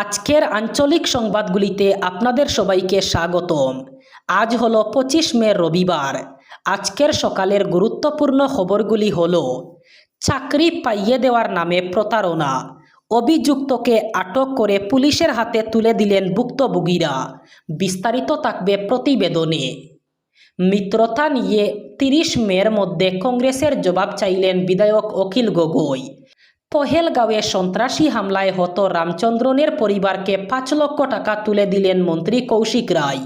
আজকের আঞ্চলিক সংবাদগুলিতে আপনাদের সবাইকে স্বাগতম। আজ হলো পঁচিশ মে রবিবার। আজকের সকালের গুরুত্বপূর্ণ খবরগুলি হল, চাকরি পাইয়ে দেওয়ার নামে প্রতারণা, অভিযুক্তকে আটক করে পুলিশের হাতে তুলে দিলেন ভুক্তভোগীরা, বিস্তারিত থাকবে প্রতিবেদনে। মিত্রতা নিয়ে তিরিশ মের মধ্যে কংগ্রেসের জবাব চাইলেন বিধায়ক অখিল গগৈ। পহেলগাঁওয়ে সন্ত্রাসী হামলায় হত রামচন্দ্রনের পরিবারকে পাঁচ লক্ষ টাকা তুলে দিলেন মন্ত্রী কৌশিক রায়।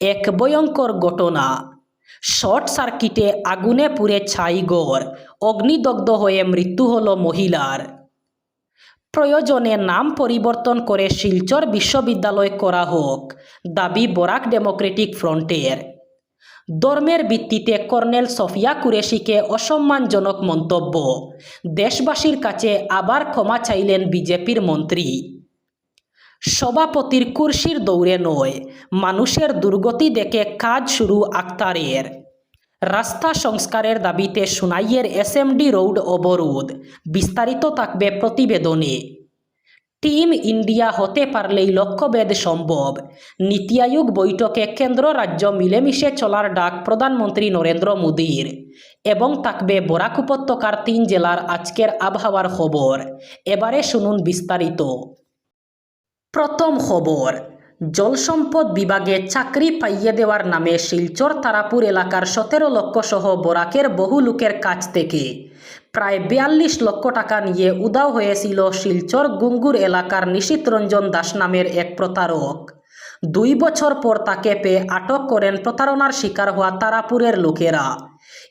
এক ভয়ঙ্কর ঘটনা। শর্ট সার্কিটে আগুনে পুড়ে ছাইগড় অগ্নিদগ্ধ হয়ে মৃত্যু হল মহিলার। প্রয়োজনে নাম পরিবর্তন করে শিলচর বিশ্ববিদ্যালয় করা হোক, দাবি বরাক ডেমোক্রেটিক ফ্রন্টের। ধর্মের ভিত্তিতে কর্নেল সফিয়া কুরেশিকে অসম্মানজনক মন্তব্য। দেশবাসীর কাছে আবার ক্ষমা চাইলেন বিজেপির মন্ত্রী। সভাপতির কুর্সির দৌড়ে নয়, মানুষের দুর্গতি দেখে কাজ শুরু আক্তারের রাস্তা সংস্কারের দাবিতে সুনাইয়ের এসএমডি রোড অবরোধ, বিস্তারিত থাকবে প্রতিবেদনে। টিম ইন্ডিয়া হতে পারলেই লক্ষ্যভেদ সম্ভব। নীতি আয়োগ বৈঠকে কেন্দ্র রাজ্য মিলেমিশে চলার ডাক প্রধানমন্ত্রী নরেন্দ্র মোদীর। এবং থাকবে বরাক উপত্যকার তিন জেলার আজকের আবহাওয়ার খবর। এবারে শুনুন বিস্তারিত। প্রথম খবর জলসম্পদ বিভাগে চাকরি পাইয়ে দেওয়ার নামে শিলচর তারাপুর এলাকার সতেরো লক্ষ সহ বরাকের বহু লোকের কাছ থেকে প্রায় বিয়াল্লিশ লক্ষ টাকা নিয়ে উদাও হয়েছিল শিলচর গুঙ্গুর এলাকার নিশীত রঞ্জন দাস নামের এক প্রতারক। দুই বছর পর তাকে পেয়ে আটক করেন প্রতারণার শিকার হওয়া তারাপুরের লোকেরা।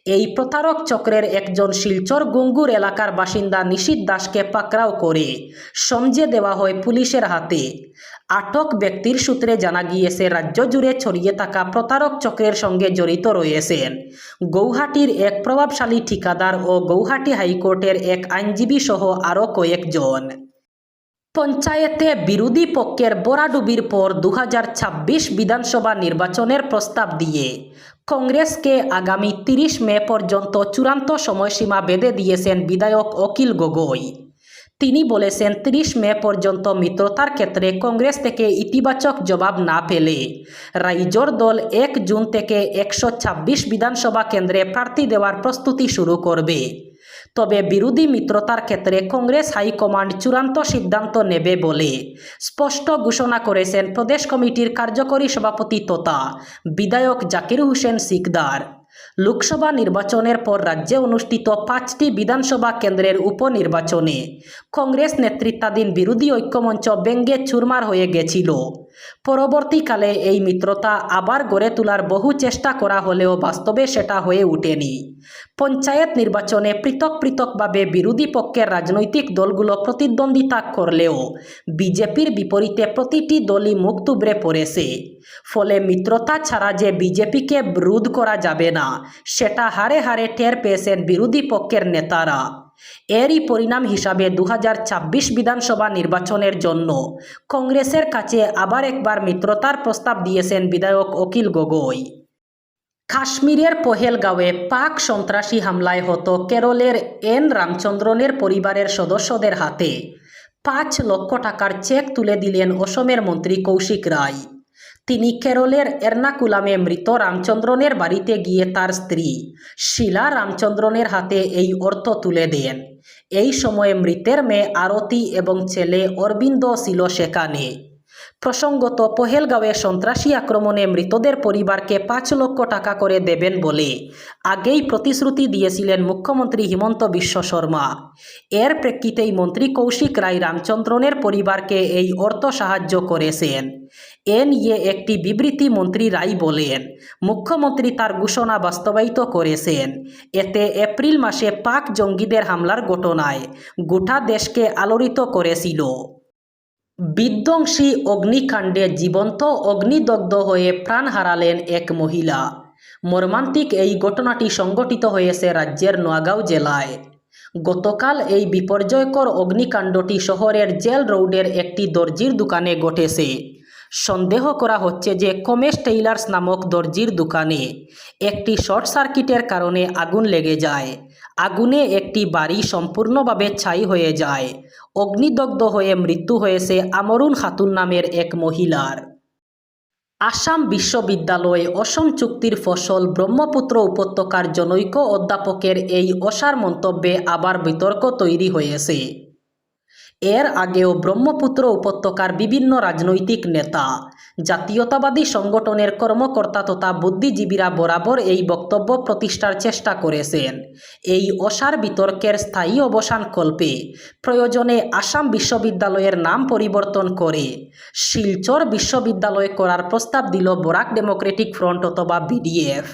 এই প্রতারক চক্রের একজন শিলচর গুঙ্গুর এলাকার বাসিন্দা নিশীত দাসকে পাকড়াও করে সমঝে দেওয়া হয় পুলিশের হাতে। আটক ব্যক্তির সূত্রে জানা গিয়েছে, রাজ্য জুড়ে ছড়িয়ে থাকা প্রতারক চক্রের সঙ্গে জড়িত রয়েছেন গৌহাটির এক প্রভাবশালী ঠিকাদার ও গৌহাটি হাইকোর্টের এক আইনজীবী সহ আরও কয়েকজন। পঞ্চায়েতে বিরোধী পক্ষের বরাডুবির পর দু হাজার ছাব্বিশ বিধানসভা নির্বাচনের প্রস্তাব দিয়ে কংগ্রেসকে আগামী তিরিশ মে পর্যন্ত চূড়ান্ত সময়সীমা বেঁধে দিয়েছেন বিধায়ক অকিল গগৈ। তিনি বলেছেন, তিরিশ মে পর্যন্ত মিত্রতার ক্ষেত্রে কংগ্রেস থেকে ইতিবাচক জবাব না পেলে রাইজোর দল এক জুন থেকে একশো ছাব্বিশ বিধানসভা কেন্দ্রে প্রার্থী দেওয়ার প্রস্তুতি শুরু করবে। তবে বিরোধী মিত্রতার ক্ষেত্রে কংগ্রেস হাইকমান্ড চূড়ান্ত সিদ্ধান্ত নেবে বলে স্পষ্ট ঘোষণা করেছেন প্রদেশ কমিটির কার্যকরী সভাপতি তথা বিধায়ক জাকির হোসেন সিকদার। লোকসভা নির্বাচনের পর রাজ্যে অনুষ্ঠিত পাঁচটি বিধানসভা কেন্দ্রের উপনির্বাচনে কংগ্রেস নেতৃত্বাধীন বিরোধী ঐক্যমঞ্চ ব্যঙ্গে চুরমার হয়ে গেছিল। পরবর্তীকালে এই মিত্রতা আবার গড়ে তোলার বহু চেষ্টা করা হলেও বাস্তবে সেটা হয়ে ওঠেনি। পঞ্চায়েত নির্বাচনে পৃথক পৃথকভাবে বিরোধী পক্ষের রাজনৈতিক দলগুলো প্রতিদ্বন্দ্বিতা করলেও বিজেপির বিপরীতে প্রতিটি দলই মুখ তুবড়ে পড়েছে। ফলে মিত্রতা ছাড়া যে বিজেপিকে রোধ করা যাবে না সেটা হারে হারে টের পেয়েছেন বিরোধী পক্ষের নেতারা। এরই পরিণাম হিসাবে দুহাজার ছাব্বিশ বিধানসভা নির্বাচনের জন্য কংগ্রেসের কাছে আবার একবার মিত্রতার প্রস্তাব দিয়েছেন বিধায়ক অখিল গগৈ। কাশ্মীরের পহেলগাঁওয়ে পাক সন্ত্রাসী হামলায় হতো কেরলের এন রামচন্দ্রনের পরিবারের সদস্যদের হাতে। পাঁচ লক্ষ টাকার চেক তুলে দিলেন অসমের মন্ত্রী কৌশিক রায়। তিনি কেরলের এর্নাকুলামে মৃত রামচন্দ্রনের বাড়িতে গিয়ে তার স্ত্রী শিলা রামচন্দ্রনের হাতে এই অর্থ তুলে দেন। এই সময়ে মৃতের মেয়ে আরতি এবং ছেলে অরবিন্দ ছিল সেখানে। প্রসঙ্গত, পহেলগাঁওয়ে সন্ত্রাসী আক্রমণে মৃতদের পরিবারকে পাঁচ লক্ষ টাকা করে দেবেন বলে আগেই প্রতিশ্রুতি দিয়েছিলেন মুখ্যমন্ত্রী হিমন্ত বিশ্ব শর্মা। এর প্রেক্ষিতেই মন্ত্রী কৌশিক রায় রামচন্দ্রনের পরিবারকে এই অর্থ সাহায্য করেছেন। এ নিয়ে একটি বিবৃতি মন্ত্রী রায় বলেন, মুখ্যমন্ত্রী তার ঘোষণা বাস্তবায়িত করেছেন। এতে এপ্রিল মাসে পাক জঙ্গিদের হামলার ঘটনায় গোটা দেশকে আলোড়িত করেছিল। বিধ্বংসী অগ্নিকাণ্ডে জীবন্ত অগ্নিদগ্ধ হয়ে প্রাণ হারালেন এক মহিলা। মর্মান্তিক এই ঘটনাটি সংগঠিত হয়েছে রাজ্যের নোয়াগাঁও জেলায়। গতকাল এই বিপর্যয়কর অগ্নিকাণ্ডটি শহরের জেল রোডের একটি দর্জির দোকানে ঘটেছে। সন্দেহ করা হচ্ছে যে কমেশ টেইলার্স নামক দর্জির দোকানে একটি শর্ট সার্কিটের কারণে আগুন লেগে যায়। আগুনে একটি বাড়ি সম্পূর্ণভাবে ছাই হয়ে যায়। অগ্নিদগ্ধ হয়ে মৃত্যু হয়েছে আমরুন খাতুন নামের এক মহিলার। আসাম বিশ্ববিদ্যালয়ে অসম চুক্তির ফসল ব্রহ্মপুত্র উপত্যকার জনৈক অধ্যাপকের এই অসার মন্তব্যে আবার বিতর্ক তৈরি হয়েছে। এর আগেও ব্রহ্মপুত্র উপত্যকার বিভিন্ন রাজনৈতিক নেতা, জাতীয়তাবাদী সংগঠনের কর্মকর্তা তথা বুদ্ধিজীবীরা বরাবর এই বক্তব্য প্রতিষ্ঠার চেষ্টা করেছেন। এই অসার বিতর্কের স্থায়ী অবসান কল্পে প্রয়োজনে আসাম বিশ্ববিদ্যালয়ের নাম পরিবর্তন করে শিলচর বিশ্ববিদ্যালয় করার প্রস্তাব দিল বরাক ডেমোক্রেটিক ফ্রন্ট অথবা বিডিএফ।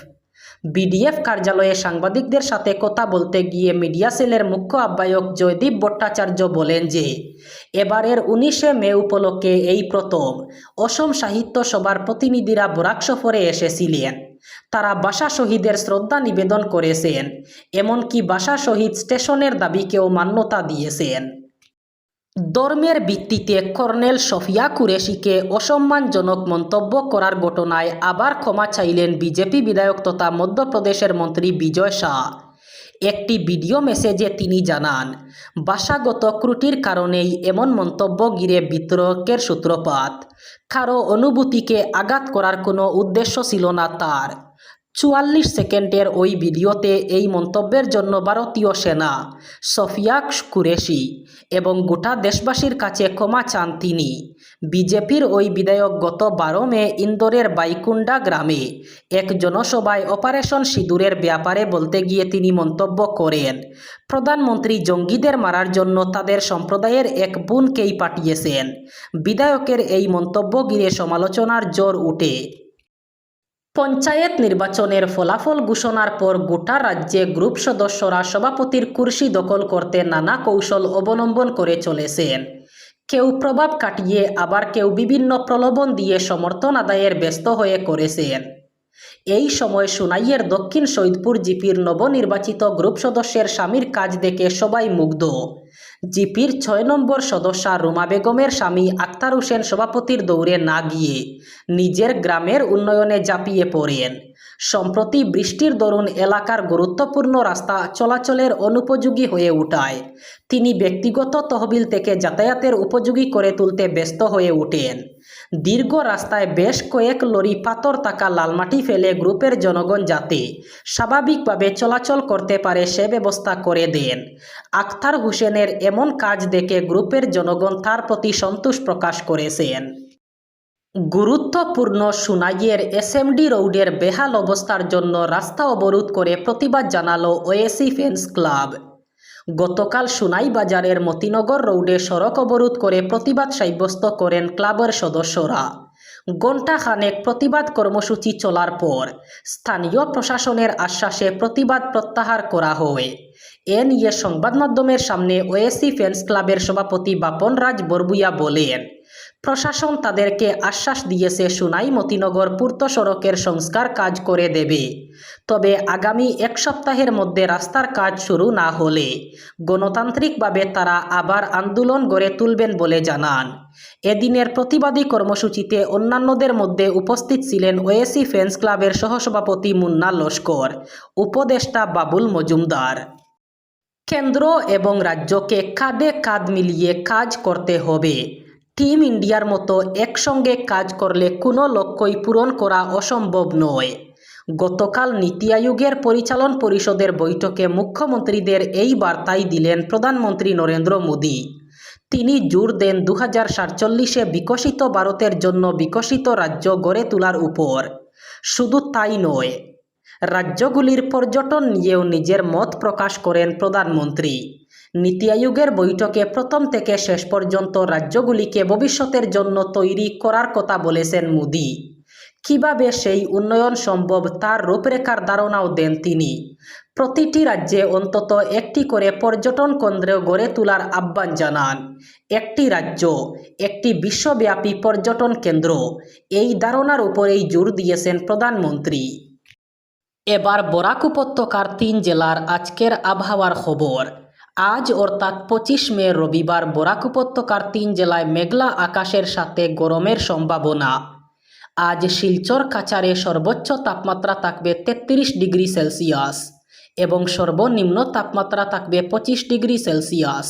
বিডিএফ কার্যালয়ে সাংবাদিকদের সাথে কথা বলতে গিয়ে মিডিয়া সেলের মুখ্য আহ্বায়ক জয়দীপ ভট্টাচার্য বলেন যে, এবারের উনিশে মে উপলক্ষে এই প্রথম অসম সাহিত্য সভার প্রতিনিধিরা বরাক সফরে এসেছিলেন। তারা বাসা শহীদের শ্রদ্ধা নিবেদন করেছেন, এমনকি বাসা শহীদ স্টেশনের দাবিকেও মান্যতা দিয়েছেন। ধর্মের ভিত্তিতে কর্নেল সফিয়া কুরেশিকে অসম্মানজনক মন্তব্য করার ঘটনায় আবার ক্ষমা চাইলেন বিজেপি বিধায়ক তথা মধ্যপ্রদেশের মন্ত্রী বিজয় শাহ। একটি ভিডিও মেসেজে তিনি জানান, ভাষাগত ত্রুটির কারণেই এমন মন্তব্য গিরে বিতর্কের সূত্রপাত। কারও অনুভূতিকে আঘাত করার কোনো উদ্দেশ্য ছিল না তার। চুয়াল্লিশ সেকেন্ডের ওই ভিডিওতে এই মন্তব্যের জন্য ভারতীয় সেনা, সফিয়া কুরেশি এবং গোটা দেশবাসীর কাছে ক্ষমা চান তিনি। বিজেপির ওই বিধায়ক গত বারো মে ইন্দোরের বাইকুন্ডা গ্রামে এক জনসভায় অপারেশন সিঁদুরের ব্যাপারে বলতে গিয়ে তিনি মন্তব্য করেন, প্রধানমন্ত্রী জঙ্গিদের মারার জন্য তাদের সম্প্রদায়ের এক বোনকেই পাঠিয়েছেন। বিধায়কের এই মন্তব্য ঘিরে সমালোচনার জোর উঠে। পঞ্চায়েত নির্বাচনের ফলাফল ঘোষণার পর গোটা রাজ্যে গ্রুপ সদস্যরা সভাপতির কুর্সি দখল করতে নানা কৌশল অবলম্বন করে চলেছেন। কেউ প্রভাব কাটিয়ে আবার কেউ বিভিন্ন প্রলোভন দিয়ে সমর্থন আদায়ের ব্যস্ত হয়ে করেছেন। এই সময় সোনাইয়ের দক্ষিণ সৈদপুর জিপির নবনির্বাচিত গ্রুপ সদস্যের স্বামীর কাজ দেখে সবাই মুগ্ধ। জিপির ছয় নম্বর সদস্যা রুমা বেগমের স্বামী আক্তার হোসেন সভাপতির দৌড়ে না গিয়ে নিজের গ্রামের উন্নয়নে জাপিয়ে পড়েন। সম্প্রতি বৃষ্টির দরুন এলাকার গুরুত্বপূর্ণ রাস্তা চলাচলের অনুপযোগী হয়ে ওঠায় তিনি ব্যক্তিগত তহবিল থেকে যাতায়াতের উপযোগী করে তুলতে ব্যস্ত হয়ে ওঠেন। দীর্ঘ রাস্তায় বেশ কয়েক লরি পাথর থাকা লালমাটি ফেলে গ্রুপের জনগণ যাতে স্বাভাবিকভাবে চলাচল করতে পারে সে ব্যবস্থা করে দেন। আখতার হোসেনের এমন কাজ দেখে গ্রুপের জনগণ তার প্রতি সন্তোষ প্রকাশ করেছেন। গুরুত্বপূর্ণ সুনাইয়ের এসএমডি রোডের বেহাল অবস্থার জন্য রাস্তা অবরোধ করে প্রতিবাদ জানালো ওএসি ফ্যান্স ক্লাব। গতকাল সুনাই বাজারের মতিনগর রোডে সড়ক অবরোধ করে প্রতিবাদ সাব্যস্ত করেন ক্লাবের সদস্যরা। ঘণ্টা খানেক প্রতিবাদ কর্মসূচি চলার পর স্থানীয় প্রশাসনের আশ্বাসে প্রতিবাদ প্রত্যাহার করা হয়। এ নিয়ে সংবাদ মাধ্যমের সামনে ওএসি ফ্যান্স ক্লাবের সভাপতি বাপন রাজ বরবুইয়া বলেন প্রশাসন তাদেরকে আশ্বাস দিয়েছে, সুনাই মতিনগর পূর্ত সড়কের সংস্কার কাজ করে দেবে। তবে আগামী এক সপ্তাহের মধ্যে রাস্তার কাজ শুরু না হলে গণতান্ত্রিকভাবে তারা আবার আন্দোলন গড়ে তুলবেন বলে জানান। এদিনের প্রতিবাদী কর্মসূচিতে অন্যান্যদের মধ্যে উপস্থিত ছিলেন ওএসি ফ্যান্স ক্লাবের সহসভাপতি মুন্না লস্কর, উপদেষ্টা বাবুল মজুমদার। কেন্দ্র এবং রাজ্যকে কাঁধে কাঁধ মিলিয়ে কাজ করতে হবে। টিম ইন্ডিয়ার মতো একসঙ্গে কাজ করলে কোনো লক্ষ্যই পূরণ করা অসম্ভব নয়। গতকাল নীতি আয়োগের পরিচালন পরিষদের বৈঠকে মুখ্যমন্ত্রীদের এই বার্তাই দিলেন প্রধানমন্ত্রী নরেন্দ্র মোদী। তিনি জোর দেন দু হাজার বিকশিত ভারতের জন্য বিকশিত রাজ্য গড়ে তোলার উপর। শুধু তাই নয় রাজ্যগুলির পর্যটন নিয়েও নিজের মত প্রকাশ করেন প্রধানমন্ত্রী। নীতি আয়োগের বৈঠকে প্রথম থেকে শেষ পর্যন্ত রাজ্যগুলিকে ভবিষ্যতের জন্য তৈরি করার কথা বলেছেন মোদি। কীভাবে সেই উন্নয়ন সম্ভব তার রূপরেখার ধারণাও দেন তিনি। প্রতিটি রাজ্যে অন্তত একটি করে পর্যটন কেন্দ্র গড়ে তোলার আহ্বান জানান। একটি রাজ্য, একটি বিশ্বব্যাপী পর্যটন কেন্দ্র, এই ধারণার উপরেই জোর দিয়েছেন প্রধানমন্ত্রী। এবার বরাক উপত্যকার তিন জেলার আজকের আবহাওয়ার খবর। আজ অর্থাৎ পঁচিশ মে রবিবার বরাক উপত্যকার তিন জেলায় মেঘলা আকাশের সাথে গরমের সম্ভাবনা। আজ শিলচর কাচারে সর্বোচ্চ তাপমাত্রা থাকবে তেত্রিশ ডিগ্রি সেলসিয়াস এবং সর্বনিম্ন তাপমাত্রা থাকবে পঁচিশ ডিগ্রি সেলসিয়াস।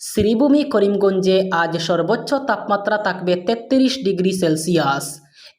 শ্রীভূমি করিমগঞ্জে আজ সর্বোচ্চ তাপমাত্রা থাকবে তেত্রিশ ডিগ্রি সেলসিয়াস